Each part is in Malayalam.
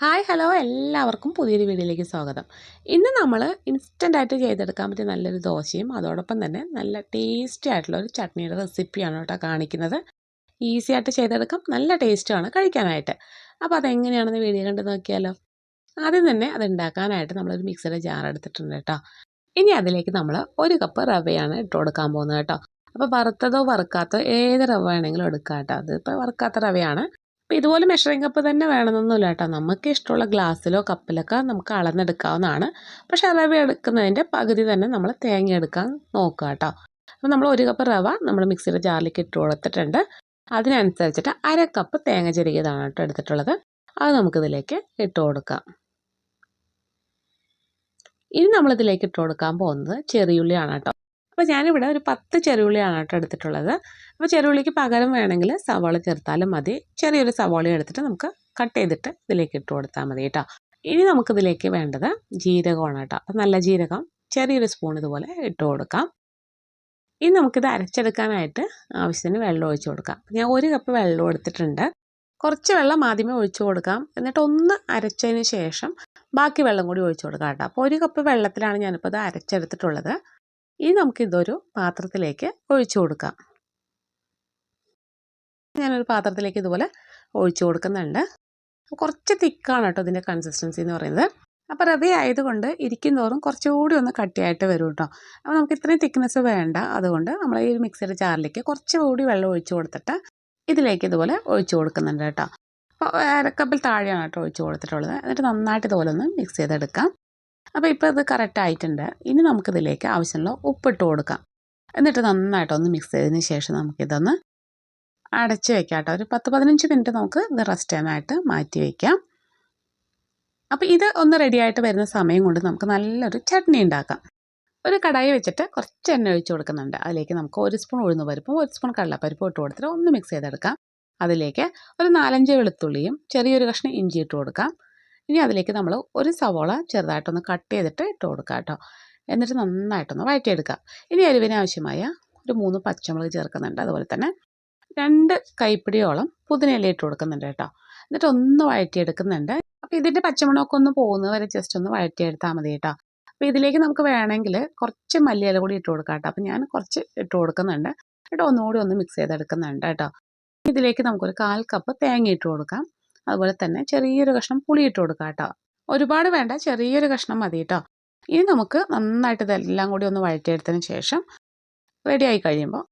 ഹായ് ഹലോ എല്ലാവർക്കും പുതിയൊരു വീഡിയോയിലേക്ക് സ്വാഗതം. ഇന്ന് നമ്മൾ ഇൻസ്റ്റന്റായിട്ട് ചെയ്തെടുക്കാൻ പറ്റിയ നല്ലൊരു ദോശയും അതോടൊപ്പം തന്നെ നല്ല ടേസ്റ്റി ആയിട്ടുള്ള ഒരു ചട്നിയുടെ റെസിപ്പിയാണ് കേട്ടോ കാണിക്കുന്നത്. ഈസി ആയിട്ട് ചെയ്തെടുക്കാം നല്ല ടേസ്റ്റുമാണ് കഴിക്കാനായിട്ട്. അപ്പോൾ അതെങ്ങനെയാണെന്ന് വീഡിയോ കണ്ട് നോക്കിയാലോ? ആദ്യം തന്നെ അത് ഉണ്ടാക്കാനായിട്ട് നമ്മളൊരു മിക്സിയുടെ ജാർ എടുത്തിട്ടുണ്ട് കേട്ടോ. ഇനി അതിലേക്ക് നമ്മൾ ഒരു കപ്പ് റവയാണ് ഇട്ട് കൊടുക്കാൻ പോകുന്നത് കേട്ടോ. അപ്പോൾ വറുത്തതോ വറുക്കാത്തതോ ഏത് റവ വേണമെങ്കിലും എടുക്കാം കേട്ടോ. അതിപ്പോൾ വറുക്കാത്ത റവയാണ്. അപ്പോൾ ഇതുപോലെ മെഷറിംഗ് കപ്പ് തന്നെ വേണമെന്നൊന്നുമില്ല കേട്ടോ നമുക്ക് ഇഷ്ടമുള്ള ഗ്ലാസ്സിലോ കപ്പിലൊക്കെ നമുക്ക് അളന്നെടുക്കാവുന്നതാണ്. പക്ഷേ റവ എടുക്കുന്നതിന്റെ പകുതി തന്നെ നമ്മൾ തേങ്ങ എടുക്കാൻ നോക്കുക കേട്ടോ അപ്പോൾ നമ്മൾ ഒരു കപ്പ് റവ നമ്മൾ മിക്സിയുടെ ജാറിലേക്ക് ഇട്ട് കൊടുത്തിട്ടുണ്ട്. അതിനനുസരിച്ചിട്ട് അര കപ്പ് തേങ്ങ ചെരുകിയതാണ് കേട്ടോ എടുത്തിട്ടുള്ളത്. അത് നമുക്കിതിലേക്ക് ഇട്ട് കൊടുക്കാം. ഇനി നമ്മളിതിലേക്ക് ഇട്ട് കൊടുക്കാൻ പോകുന്നത് ചെറിയുള്ളിയാണ് കേട്ടോ. അപ്പോൾ ഞാനിവിടെ ഒരു പത്ത് ചെറുള്ളിയാണ് കേട്ടോ എടുത്തിട്ടുള്ളത്. അപ്പോൾ ചെറുള്ളിക്ക് പകരം വേണമെങ്കിൽ സവാള ചേർത്താലും മതി. ചെറിയൊരു സവാള എടുത്തിട്ട് നമുക്ക് കട്ട് ചെയ്തിട്ട് ഇതിലേക്ക് ഇട്ട് കൊടുത്താൽ മതി കേട്ടോ. ഇനി നമുക്കിതിലേക്ക് വേണ്ടത് ജീരകമാണ് കേട്ടോ. അപ്പോൾ നല്ല ജീരകം ചെറിയൊരു സ്പൂൺ ഇതുപോലെ ഇട്ട് കൊടുക്കാം. ഇനി നമുക്കിത് അരച്ചെടുക്കാനായിട്ട് ആവശ്യത്തിന് വെള്ളം ഒഴിച്ച് കൊടുക്കാം. ഞാൻ ഒരു കപ്പ് വെള്ളം എടുത്തിട്ടുണ്ട്. കുറച്ച് വെള്ളം ആദ്യമേ ഒഴിച്ചു കൊടുക്കാം. എന്നിട്ട് ഒന്ന് അരച്ചതിന് ശേഷം ബാക്കി വെള്ളം കൂടി ഒഴിച്ചു കൊടുക്കാം കേട്ടോ. അപ്പോൾ ഒരു കപ്പ് വെള്ളത്തിലാണ് ഞാനിപ്പോൾ ഇത് അരച്ചെടുത്തിട്ടുള്ളത്. ഇനി നമുക്കിതൊരു പാത്രത്തിലേക്ക് ഒഴിച്ചു കൊടുക്കാം. ഞാനൊരു പാത്രത്തിലേക്ക് ഇതുപോലെ ഒഴിച്ചു കൊടുക്കുന്നുണ്ട്. കുറച്ച് തിക്കാണ് കേട്ടോ ഇതിന്റെ കൺസിസ്റ്റൻസി എന്ന് പറയുന്നത്. അപ്പോൾ റെഡി ആയതുകൊണ്ട് ഇരിക്കുന്നതോറും കുറച്ചുകൂടി ഒന്ന് കട്ടിയായിട്ട് വരും കേട്ടോ. അപ്പോൾ നമുക്ക് ഇത്രയും തിക്നെസ് വേണ്ട. അതുകൊണ്ട് നമ്മൾ ഈ മിക്സിയുടെ ജാറിലേക്ക് കുറച്ചുകൂടി വെള്ളം ഒഴിച്ചു കൊടുത്തിട്ട് ഇതിലേക്ക് ഇതുപോലെ ഒഴിച്ചു കൊടുക്കുന്നുണ്ട് കേട്ടോ. അപ്പോൾ അരക്കപ്പിൽ താഴെയാണ് കേട്ടോ ഒഴിച്ചു കൊടുത്തിട്ടുള്ളത്. എന്നിട്ട് നന്നായിട്ട് ഇതുപോലെ ഒന്ന് മിക്സ് ചെയ്തെടുക്കാം. അപ്പോൾ ഇപ്പോൾ ഇത് കറക്റ്റ് ആയിട്ടുണ്ട്. ഇനി നമുക്കിതിലേക്ക് ആവശ്യമുള്ള ഉപ്പിട്ട് കൊടുക്കാം. എന്നിട്ട് നന്നായിട്ടൊന്ന് മിക്സ് ചെയ്തതിന് ശേഷം നമുക്കിതൊന്ന് അടച്ച് വെക്കാം കേട്ടോ ഒരു പത്ത് പതിനഞ്ച് മിനിറ്റ് നമുക്ക് ഇത് റെസ്റ്റ് ചെയ്യാനായിട്ട് മാറ്റി വയ്ക്കാം അപ്പോൾ ഇത് ഒന്ന് റെഡിയായിട്ട് വരുന്ന സമയം കൊണ്ട് നമുക്ക് നല്ലൊരു ചട്നി ഉണ്ടാക്കാം. ഒരു കടായി വെച്ചിട്ട് കുറച്ച് എണ്ണ ഒഴിച്ച് കൊടുക്കുന്നുണ്ട്. അതിലേക്ക് നമുക്ക് ഒരു സ്പൂൺ ഉഴുന്ന് പരിപ്പും ഒരു സ്പൂൺ കടലപ്പരിപ്പും ഇട്ട് കൊടുത്തിട്ട് ഒന്ന് മിക്സ് ചെയ്തെടുക്കാം. അതിലേക്ക് ഒരു നാലഞ്ച് വെളുത്തുള്ളിയും ചെറിയൊരു കഷ്ണം ഇഞ്ചി ഇട്ട് കൊടുക്കാം. ഇനി അതിലേക്ക് നമ്മൾ ഒരു സവോള ചെറുതായിട്ടൊന്ന് കട്ട് ചെയ്തിട്ട് ഇട്ട് കൊടുക്കുക കേട്ടോ എന്നിട്ട് നന്നായിട്ടൊന്ന് വഴറ്റിയെടുക്കുക ഇനി എരിവിന് ആവശ്യമായ ഒരു മൂന്ന് പച്ചമുളക് ചേർക്കുന്നുണ്ട്. അതുപോലെ തന്നെ രണ്ട് കൈപ്പിടിയോളം പുതിനയില ഇട്ട് കൊടുക്കുന്നുണ്ട് കേട്ടോ. എന്നിട്ട് ഒന്ന് വഴറ്റിയെടുക്കുന്നുണ്ട്. അപ്പോൾ ഇതിന്റെ പച്ചമുളകൊക്കെ ഒന്ന് പോകുന്നത് വരെ ജസ്റ്റ് ഒന്ന് വഴറ്റിയെടുത്താൽ മതി കേട്ടോ. അപ്പോൾ ഇതിലേക്ക് നമുക്ക് വേണമെങ്കിൽ കുറച്ച് മല്ലിയില കൂടി ഇട്ട് കൊടുക്കാം കേട്ടോ അപ്പോൾ ഞാൻ കുറച്ച് ഇട്ട് കൊടുക്കുന്നുണ്ട്. കേട്ടോ ഒന്നുകൂടി ഒന്ന് മിക്സ് ചെയ്തെടുക്കുന്നുണ്ട് കേട്ടോ. ഇതിലേക്ക് നമുക്കൊരു കാൽ കപ്പ് തേങ്ങ ഇട്ട് കൊടുക്കാം. അതുപോലെ തന്നെ ചെറിയൊരു കഷ്ണം പുളി ഇട്ട് കൊടുക്കുക കേട്ടോ ഒരുപാട് വേണ്ട ചെറിയൊരു കഷ്ണം മതി കേട്ടോ ഇനി നമുക്ക് നന്നായിട്ട് ഇതെല്ലാം കൂടി ഒന്ന് വഴറ്റിയെടുത്തതിന് ശേഷം റെഡി ആയി കഴിയുമ്പോൾ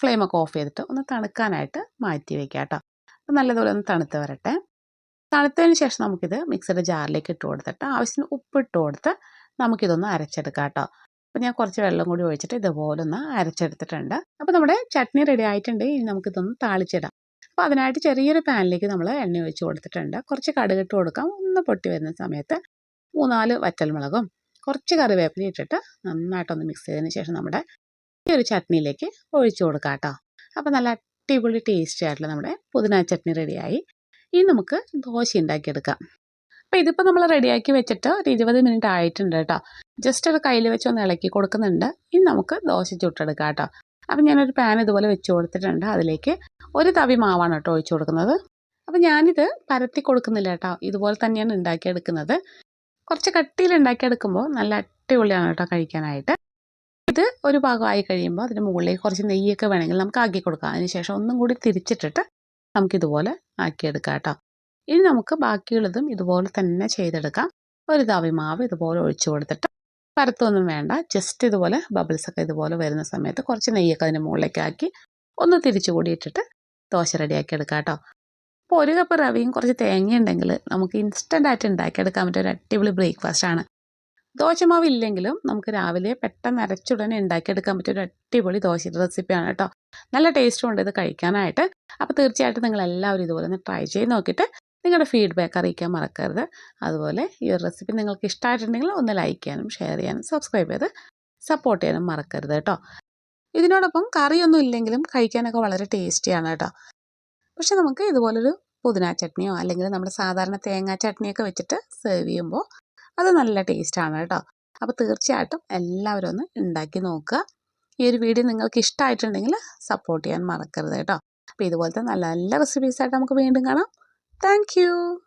ഫ്ലെയിമൊക്കെ ഓഫ് ചെയ്തിട്ട് ഒന്ന് തണുക്കാനായിട്ട് മാറ്റി വയ്ക്കാം കേട്ടോ അപ്പം നല്ലതുപോലെ ഒന്ന് തണുത്ത് വരട്ടെ. തണുത്തതിന് ശേഷം നമുക്കിത് മിക്സിയുടെ ജാറിലേക്ക് ഇട്ട് കൊടുത്തിട്ട് ആവശ്യത്തിന് ഉപ്പ് ഇട്ട് കൊടുത്ത് നമുക്കിതൊന്ന് അരച്ചെടുക്കാം കേട്ടോ അപ്പോൾ ഞാൻ കുറച്ച് വെള്ളം കൂടി ഒഴിച്ചിട്ട് ഇതുപോലെ ഒന്ന് അരച്ചെടുത്തിട്ടുണ്ട്. അപ്പോൾ നമ്മുടെ ചട്നി റെഡി ആയിട്ടുണ്ട്. ഇനി നമുക്കിതൊന്ന് താളിച്ചിടാം. അപ്പോൾ അതിനായിട്ട് ചെറിയൊരു പാനിലേക്ക് നമ്മൾ എണ്ണ ഒഴിച്ച് കൊടുത്തിട്ടുണ്ട്. കുറച്ച് കടുകിട്ട് കൊടുക്കാം. ഒന്ന് പൊട്ടി വരുന്ന സമയത്ത് മൂന്നാൽ വറ്റൽമുളകും കുറച്ച് കറിവേപ്പില ഇട്ടിട്ട് നന്നായിട്ടൊന്ന് മിക്സ് ചെയ്തതിന് ശേഷം നമ്മുടെ ഈ ഒരു ചട്നിയിലേക്ക് ഒഴിച്ചു കൊടുക്കാം കേട്ടോ. അപ്പോൾ നല്ല അടിപൊളി ടേസ്റ്റി ആയിട്ടുള്ള നമ്മുടെ പുതിന ചട്നി റെഡിയായി ഇനി നമുക്ക് ദോശ ഉണ്ടാക്കിയെടുക്കാം. അപ്പോൾ ഇതിപ്പോൾ നമ്മൾ റെഡിയാക്കി വെച്ചിട്ട് ഒരു ഇരുപത് മിനിറ്റ് ആയിട്ടുണ്ട് കേട്ടോ. ജസ്റ്റ് ഒരു കയ്യിൽ വെച്ച് ഒന്ന് ഇളക്കി കൊടുക്കുന്നുണ്ട്. ഇനി നമുക്ക് ദോശ ചുട്ടെടുക്കാം കേട്ടോ. അപ്പം ഞാനൊരു പാൻ ഇതുപോലെ വെച്ച് കൊടുത്തിട്ടുണ്ട്. അതിലേക്ക് ഒരു തവി മാവാണ് കേട്ടോ ഒഴിച്ചു കൊടുക്കുന്നത്. അപ്പം ഞാനിത് പരത്തി കൊടുക്കുന്നില്ല കേട്ടോ. ഇതുപോലെ തന്നെയാണ് ഉണ്ടാക്കിയെടുക്കുന്നത്. കുറച്ച് കട്ടിയിൽ ഉണ്ടാക്കിയെടുക്കുമ്പോൾ നല്ല അടിപൊളിയാണ് കേട്ടോ കഴിക്കാനായിട്ട്. ഇത് ഒരു ഭാഗമായി കഴിയുമ്പോൾ അതിന് മുകളിലേക്ക് കുറച്ച് നെയ്യൊക്കെ വേണമെങ്കിൽ നമുക്ക് ആക്കി കൊടുക്കാം. അതിനുശേഷം ഒന്നും കൂടി തിരിച്ചിട്ടിട്ട് നമുക്കിതുപോലെ ആക്കിയെടുക്കാം കേട്ടോ. ഇനി നമുക്ക് ബാക്കിയുള്ളതും ഇതുപോലെ തന്നെ ചെയ്തെടുക്കാം. ഒരു തവി മാവ് ഇതുപോലെ ഒഴിച്ചു കൊടുത്തിട്ട് പരത്തൊന്നും വേണ്ട. ജസ്റ്റ് ഇതുപോലെ ബബിൾസ് ഒക്കെ ഇതുപോലെ വരുന്ന സമയത്ത് കുറച്ച് നെയ്യൊക്കെ അതിന്റെ മുകളിലേക്ക് ആക്കി ഒന്ന് തിരിച്ചു കൂടി ഇട്ടിട്ട് ദോശ റെഡിയാക്കി എടുക്കാം കേട്ടോ അപ്പോൾ ഒരു കപ്പ് റവയും കുറച്ച് തേങ്ങയുണ്ടെങ്കിൽ നമുക്ക് ഇൻസ്റ്റന്റ് ആയിട്ട് ഉണ്ടാക്കിയെടുക്കാൻ പറ്റിയ ഒരു അടിപൊളി ബ്രേക്ക്ഫാസ്റ്റ് ആണ്. ദോശമാവ് ഇല്ലെങ്കിലും നമുക്ക് രാവിലെ പെട്ടെന്ന് അരച്ചുടനെ ഉണ്ടാക്കിയെടുക്കാൻ പറ്റിയ ഒരു അടിപൊളി ദോശയുടെ റെസിപ്പിയാണ് കേട്ടോ നല്ല ടേസ്റ്റും ഉണ്ട് ഇത് കഴിക്കാനായിട്ട്. അപ്പോൾ തീർച്ചയായിട്ടും നിങ്ങൾ എല്ലാവരും ഇതുപോലെ ഒന്ന് ട്രൈ ചെയ്ത് നോക്കിയിട്ട് നിങ്ങളുടെ ഫീഡ്ബാക്ക് അറിയിക്കാൻ മറക്കരുത്. അതുപോലെ ഈ ഒരു റെസിപ്പി നിങ്ങൾക്ക് ഇഷ്ടമായിട്ടുണ്ടെങ്കിൽ ഒന്ന് ലൈക്ക് ചെയ്യാനും ഷെയർ ചെയ്യാനും സബ്സ്ക്രൈബ് ചെയ്ത് സപ്പോർട്ട് ചെയ്യാനും മറക്കരുത് കേട്ടോ. ഇതിനോടൊപ്പം കറിയൊന്നും ഇല്ലെങ്കിലും കഴിക്കാനൊക്കെ വളരെ ടേസ്റ്റിയാണ് കേട്ടോ. പക്ഷെ നമുക്ക് ഇതുപോലൊരു പുതിന ചട്നിയോ അല്ലെങ്കിൽ നമ്മുടെ സാധാരണ തേങ്ങാ ചട്നിയൊക്കെ വെച്ചിട്ട് സെർവ് ചെയ്യുമ്പോൾ അത് നല്ല ടേസ്റ്റാണ് കേട്ടോ. അപ്പോൾ തീർച്ചയായിട്ടും എല്ലാവരും ഒന്ന് ഉണ്ടാക്കി നോക്കുക. ഈ ഒരു വീഡിയോ നിങ്ങൾക്ക് ഇഷ്ടമായിട്ടുണ്ടെങ്കിൽ സപ്പോർട്ട് ചെയ്യാൻ മറക്കരുത് കേട്ടോ. അപ്പോൾ ഇതുപോലത്തെ നല്ല നല്ല റെസിപ്പീസായിട്ട് നമുക്ക് വീണ്ടും കാണാം. Thank you.